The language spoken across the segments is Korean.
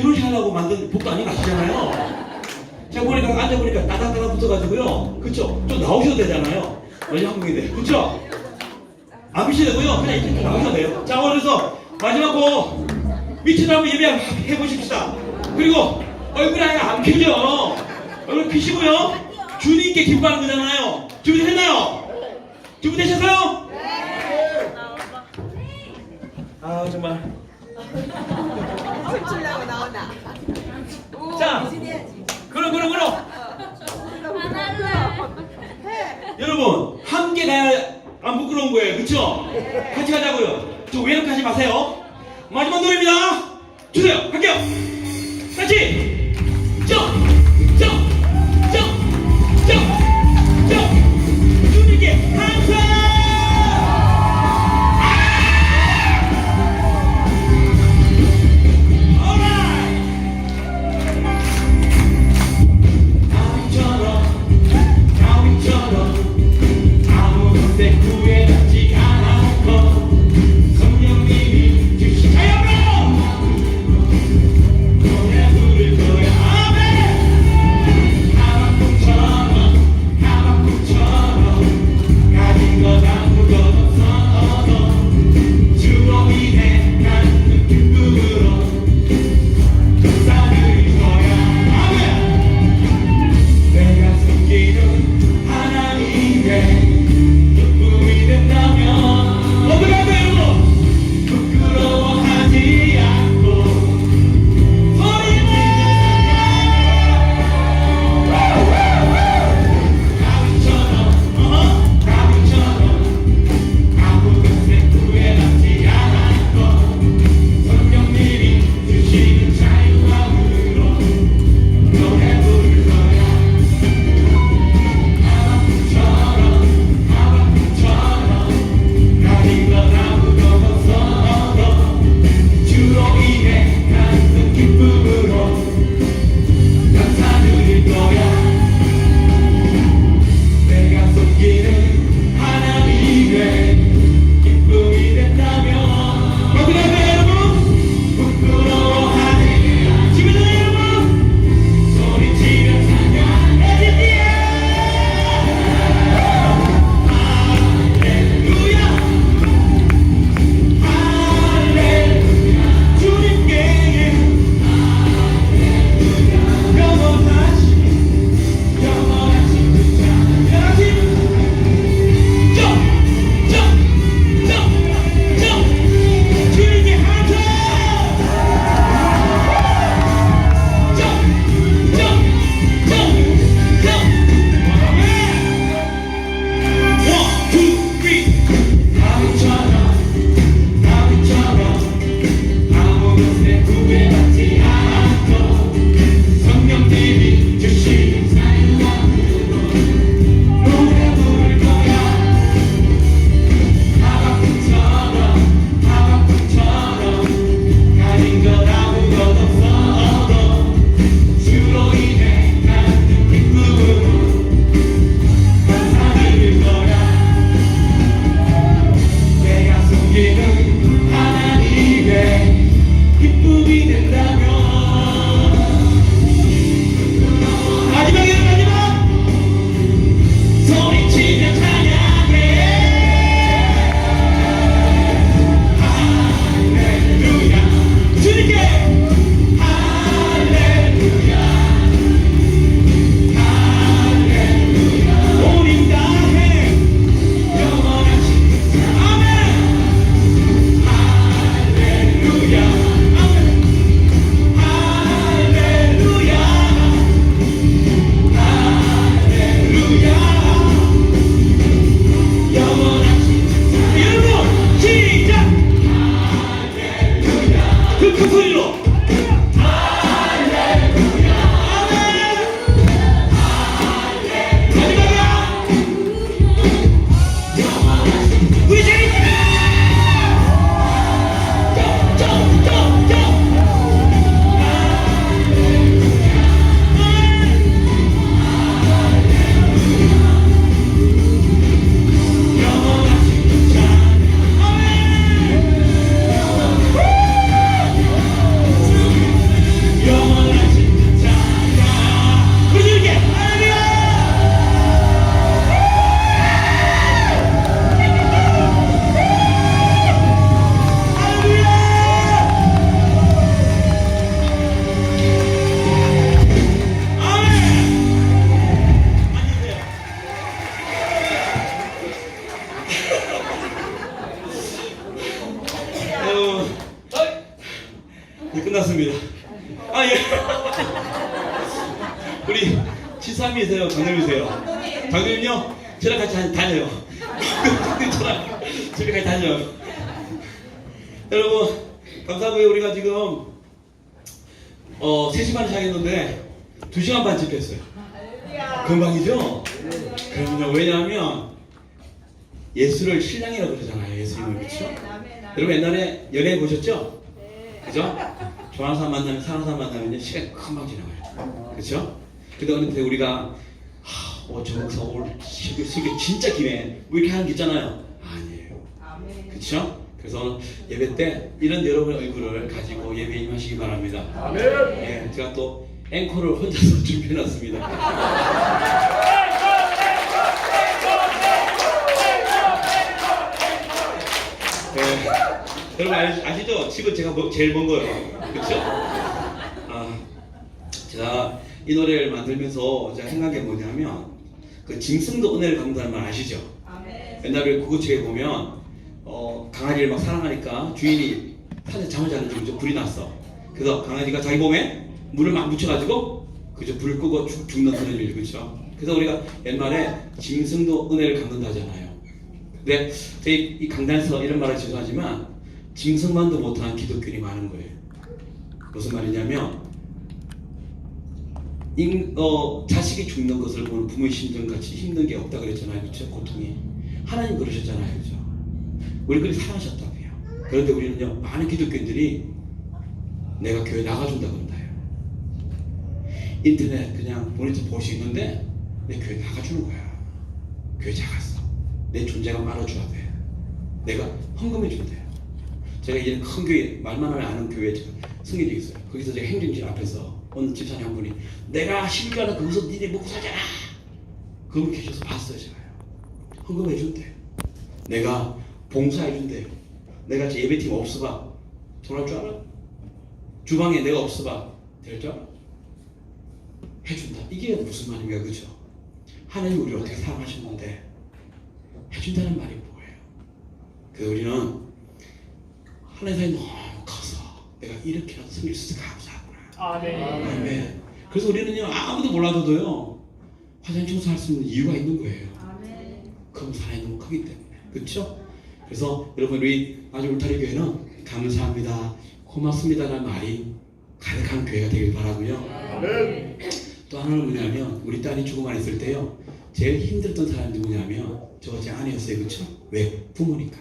결혼식하려고 만든 복도 아닌 거 아시잖아요. 제가 보니까 앉아보니까 따닥따닥 붙어가지고요. 그쵸? 좀 나오셔도 되잖아요. 완전 한국인데. 그쵸? 안 미셔도 되고요. 그냥 이렇게 나오셔도 돼요. 자, 그래서 마지막 곡 미친 한번 예배해 보십시다. 그리고 얼굴 아예 안 피죠. 얼굴 피시고요. 주님께 기부하는 거잖아요. 준비됐나요? 준비되셨어요? 네. 아 정말 춤추려고 나오나? 오, 자. 그럼 그럼 그럼. 어, 안 할래. 뭐 여러분 함께 가야 안 부끄러운 거예요. 그쵸? 네. 같이 가자고요. 저 외롭게 지 마세요. 마지막 노래입니다. 주세요. 갈게요. 같이! 쭉! 그 소리로? 어, 3시간 시작했는데, 2시간 반 집했어요. 금방이죠? 그럼요. 왜냐하면, 예수를 신랑이라고 그러잖아요. 예수님을. 그렇죠? 여러분 옛날에 연애 보셨죠? 그죠? 좋아하는 사람 만나면 사랑하는 사람 만나면 시간이 금방 지나가요. 어느 때 우리가 하, 어, 저 오늘 시계, 시계 진짜 기네. 뭐 이렇게 하는 게 있잖아요. 아니에요. 그렇죠? 그래서 예배 때 이런 여러분의 얼굴을 가지고 예배 임하시기 바랍니다. 예, 제가 또 앵콜을 혼자서 준비해놨습니다. 네. 여러분 아시, 아시 죠? 집은 제가 뭐- 제일 먼 거예요. 그렇죠? 아, 제가 이 노래를 만들면서 제가 생각한 게 뭐냐면 그 짐승도 은혜를 말 아시죠? 옛날에 구구책에 보면 어, 강아지를 막 사랑하니까 주인이 산에 잠을 자는 중이죠. 불이 났어. 그래서 강아지가 자기 몸에 물을 막 묻혀가지고 그저 불을 끄고 죽, 죽는 그런 일 그렇죠. 그래서 우리가 옛말에 짐승도 은혜를 갖는다잖아요. 근데 저희 이 강단에서 이런 말을 죄송하지만 짐승만도 못한 기독교인이 많은 거예요. 무슨 말이냐면 인, 어, 자식이 죽는 것을 보는 부모의 심정같이 힘든 게 없다 그랬잖아요. 그렇죠? 고통이. 하나님 그러셨잖아요. 그렇죠? 우리 그리 사랑하셨다고요. 그런데 우리는요. 많은 기독교인들이 내가 교회 나가준다 그런다요. 인터넷 그냥 모니터 있는데 내 교회 나가주는 거야. 교회 작았어. 내 존재감 알아줘야 돼. 내가 헌금해 준대요. 제가 이제는 큰 교회 말만 하면 아는 제가 승인이 돼 있어요. 거기서 제가 행정실 앞에서 어느 집사님 한 분이 내가 십일가는 거기서 니네 먹고 살잖아. 그분 계셔서 봤어요 제가요. 헌금해 준대. 내가 봉사해 준대. 내가 제 예배팀 없어봐. 전할 줄 알아? 주방에 내가 없어봐. 될 줄 알아? 해준다. 이게 무슨 말인가 그죠? 하나님 우리 어떻게 사랑하셨는데 해준다는 말이 뭐예요? 그 우리는 하나님 사이 너무 커서 내가 이렇게라도 섬길 수 있어 감사하구나. 아멘. 아멘. 그래서 우리는요 아무도 몰라줘도요 화장 청소할 수 있는 이유가 있는 거예요. 그럼 사랑이 너무 크기 때문에 그렇죠? 그래서 여러분 우리 아주 울타리 교회는 감사합니다, 고맙습니다라는 말이 가득한 교회가 되길 바라고요. 아멘. 또 하나는 뭐냐면 우리 딸이 안 했을 때요 제일 힘들었던 사람이 누구냐면 저 제 아내였어요 그쵸? 왜? 부모니까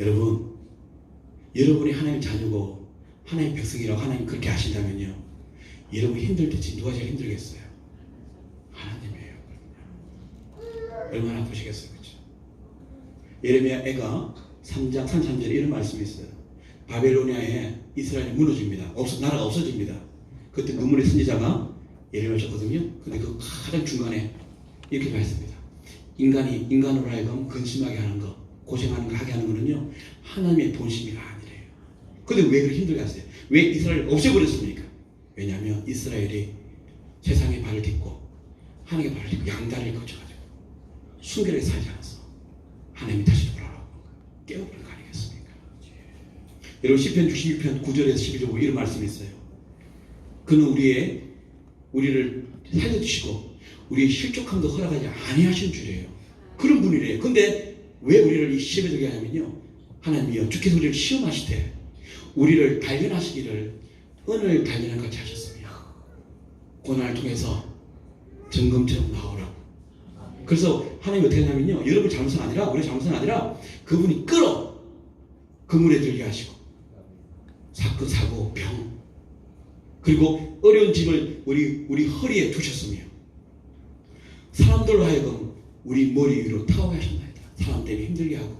여러분 여러분이 하나님 자녀고 하나님 백성이라고 하나님 그렇게 하신다면요 여러분 힘들 때 누가 제일 힘들겠어요? 하나님이에요 얼마나 아프시겠어요? 예레미야 애가 3장 33절에 이런 말씀이 있어요 바벨로니아에 이스라엘이 무너집니다 없어, 나라가 없어집니다 그때 눈물의 선지자가 예를 하셨거든요. 근데 그 가장 중간에 이렇게 말했습니다. 인간이 인간으로 하여금 근심하게 하는 거, 고생하는 거 하게 하는 거는요 하나님의 본심이가 아니래요. 근데 왜 그렇게 힘들게 하세요? 왜 이스라엘을 없애버렸습니까? 왜냐하면 이스라엘이 세상에 발을 딛고 하나님의 발을 딛고 양다리를 거쳐가지고 순결하게 살지 않았어. 하나님이 다시 돌아오고 깨워버린 거 아니겠습니까? 여러분 시편 66편 9절에서 11절 보면 이런 말씀이 있어요. 그는 우리의 우리를 살려주시고 우리의 실족함도 허락하지 아니하신 줄이에요. 그런 분이래요. 근데 왜 우리를 들게 하냐면요. 하나님이요. 주께서 우리를 시험하시되 우리를 단련하시기를 은을 단련한 같이 하셨습니다. 고난을 통해서 점검처럼 나오라고. 그래서 하나님이 어떻게 하냐면요. 여러분 잘못은 아니라 우리 잘못은 아니라 그분이 끌어 그물에 들게 하시고 사건 사고 병 그리고 어려운 짐을 우리 우리 허리에 두셨으며 사람들로 하여금 우리 머리 위로 타오게 하셨나이다. 사람 때문에 힘들게 하고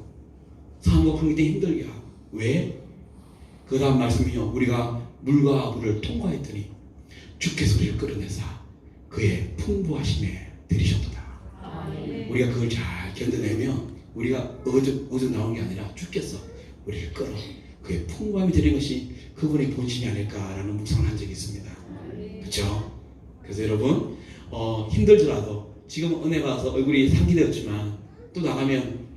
사람과 관계 때문에 힘들게 하고 왜? 그 다음 말씀이요. 우리가 물과 물을 통과했더니 주께서 우리를 끌어내사 그의 풍부하심에 들이셨도다. 우리가 그걸 잘 견뎌내면 우리가 어저 어저 나온 게 아니라 주께서 우리를 끌어 그의 풍부함이 되는 것이 그분의 본심이 아닐까라는 묵상을 한 적이 있습니다. 그렇죠? 그래서 여러분 어, 힘들더라도 지금 은혜 받아서 얼굴이 상기되었지만 또 나가면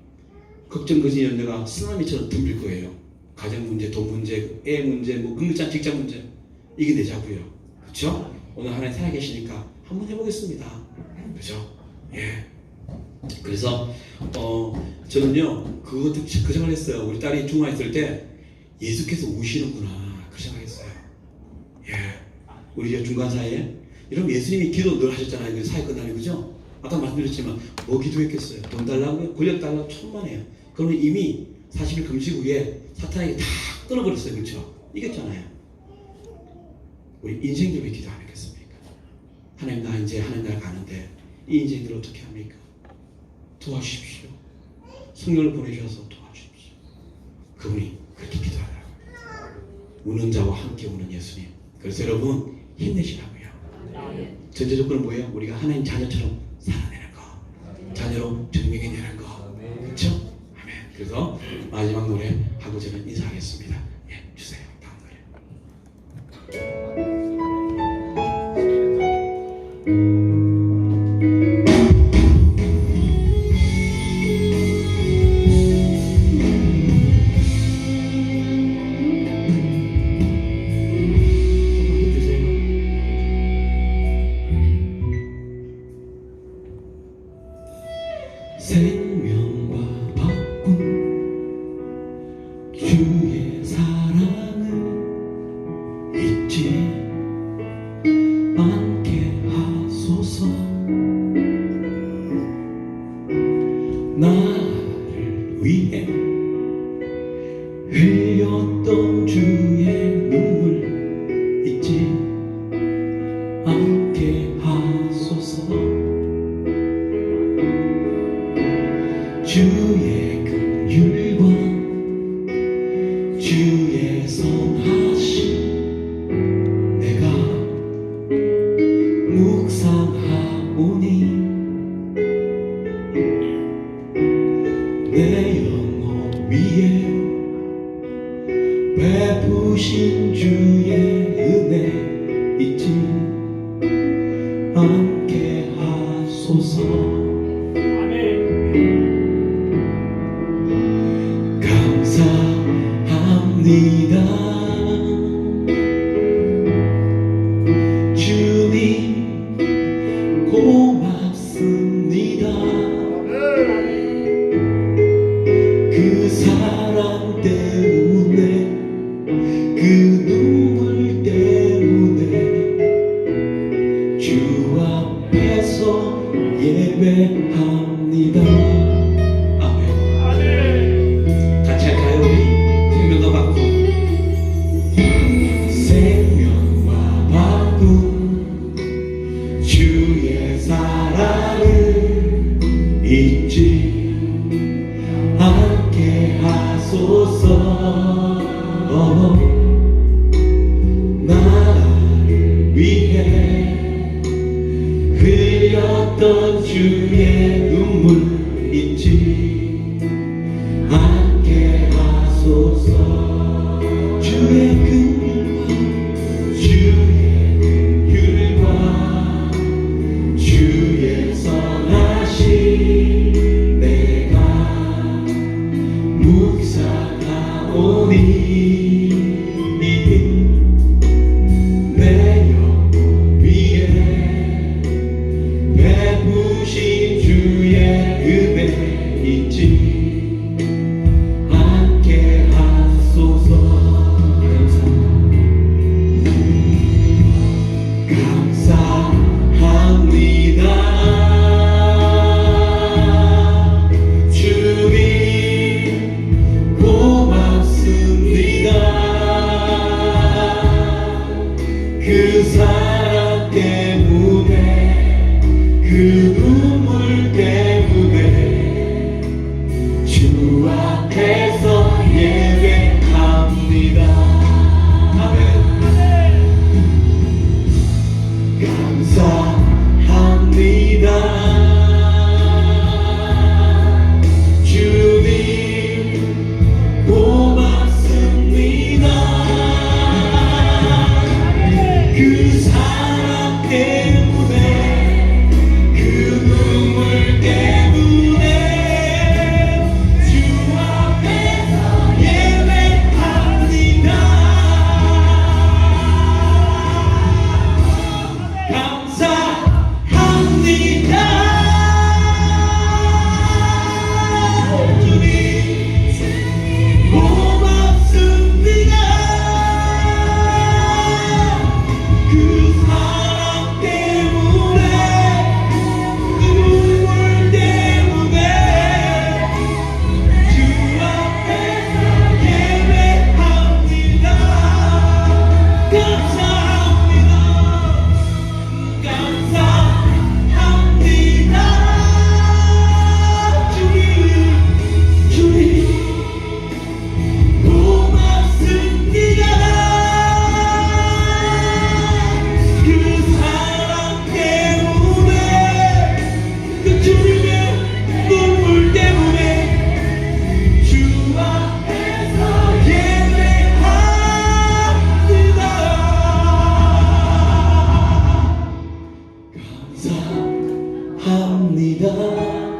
걱정 거진 연대가 쓰나미처럼 덤빌 거예요. 가정 문제, 돈 문제, 애 문제, 뭐 근무장 직장 문제 이게 내자고요. 그렇죠? 오늘 하나님 살아계시니까 한번 해보겠습니다. 그죠? 예. 그래서 어 저는요 그것도 그 생각을 했어요. 우리 딸이 중화 있을 때 예수께서 우시는구나 그 생각했어요. 예. 우리 중간 사이에 이런 예수님이 기도 늘 하셨잖아요. 그 사회 끝나면 그죠? 아까 말씀드렸지만 뭐 기도했겠어요? 돈 달라고요? 권력 달라고 천만에요. 그러면 이미 40일 금식 후에 사탄에게 다 끊어버렸어요. 그렇죠? 이겼잖아요. 우리 인생들 왜 기도 안 했겠습니까? 하나님 나 이제 하나님 나라 가는데 이 인생들 어떻게 합니까? 도와주십시오. 성령을 보내주셔서 도와주십시오. 그분이 그렇게 기도하더라고요. 우는 자와 함께 우는 예수님. 그래서 여러분 힘내시라고요. 전제 조건은 뭐예요? 우리가 하나님 자녀처럼 살아내는 거. 자녀로 증명해내는 거. 그렇죠? 아멘. 그래서 마지막 노래 하고 저는 인사하겠습니다. 나를 위해 흘렸던 주의 Jesus. 합니다.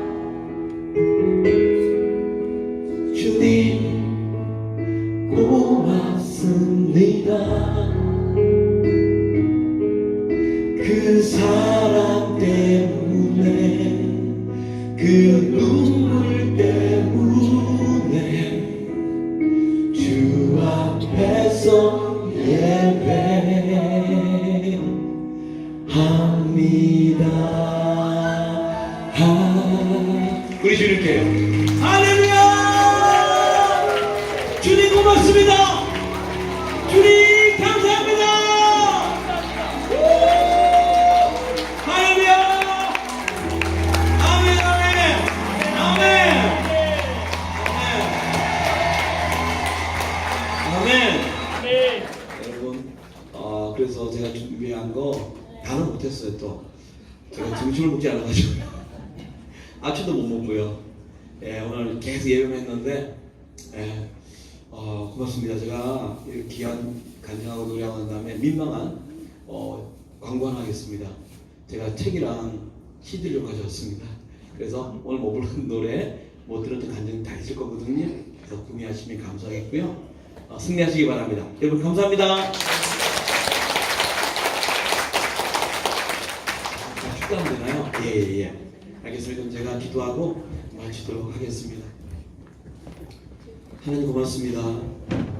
민망한 어, 광고 하나 하겠습니다. 제가 책이랑 CD를 가져왔습니다. 그래서 오늘 못 부른 노래 못 들었던 간증 다 있을 거거든요. 그래서 구매하시면 감사하겠고요. 어, 승리하시기 바랍니다. 여러분 감사합니다. 축도하면 되나요? 예예예. 예, 알겠습니다. 그럼 제가 기도하고 마치도록 하겠습니다. 하나님 고맙습니다. 어,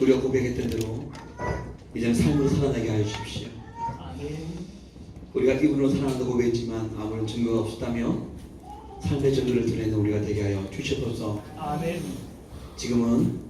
우리가 고백했던 대로 이제는 삶으로 살아나게 하여 주십시오. 우리가 이분으로 살아난다고 고백했지만 아무런 증거가 없었다면 삶의 전도를 드러내는 우리가 되게 하여 주시옵소서. 아멘. 지금은